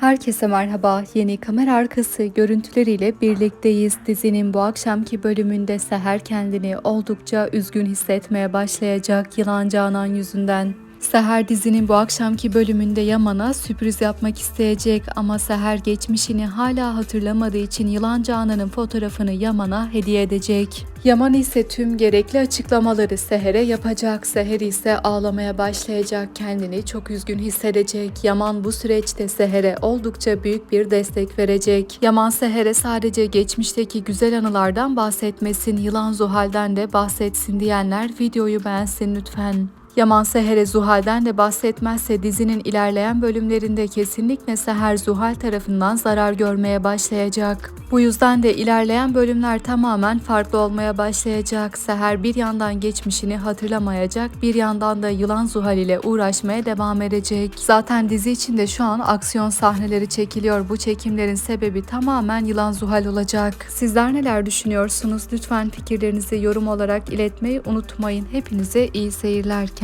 Herkese merhaba. Yeni kamera arkası görüntüleriyle birlikteyiz. Dizinin bu akşamki bölümünde Seher kendini oldukça üzgün hissetmeye başlayacak Yılan Canan yüzünden. Seher dizinin bu akşamki bölümünde Yaman'a sürpriz yapmak isteyecek ama Seher geçmişini hala hatırlamadığı için Yılan Canan'ın fotoğrafını Yaman'a hediye edecek. Yaman ise tüm gerekli açıklamaları Seher'e yapacak. Seher ise ağlamaya başlayacak. Kendini çok üzgün hissedecek. Yaman bu süreçte Seher'e oldukça büyük bir destek verecek. Yaman Seher'e sadece geçmişteki güzel anılardan bahsetmesin, Yılan Zuhal'den de bahsetsin diyenler videoyu beğensin lütfen. Yaman Seher'e Zuhal'den de bahsetmezse dizinin ilerleyen bölümlerinde kesinlikle Seher Zuhal tarafından zarar görmeye başlayacak. Bu yüzden de ilerleyen bölümler tamamen farklı olmaya başlayacak. Seher bir yandan geçmişini hatırlamayacak, bir yandan da Yılan Zuhal ile uğraşmaya devam edecek. Zaten dizi içinde şu an aksiyon sahneleri çekiliyor. Bu çekimlerin sebebi tamamen Yılan Zuhal olacak. Sizler neler düşünüyorsunuz? Lütfen fikirlerinizi yorum olarak iletmeyi unutmayın. Hepinize iyi seyirler.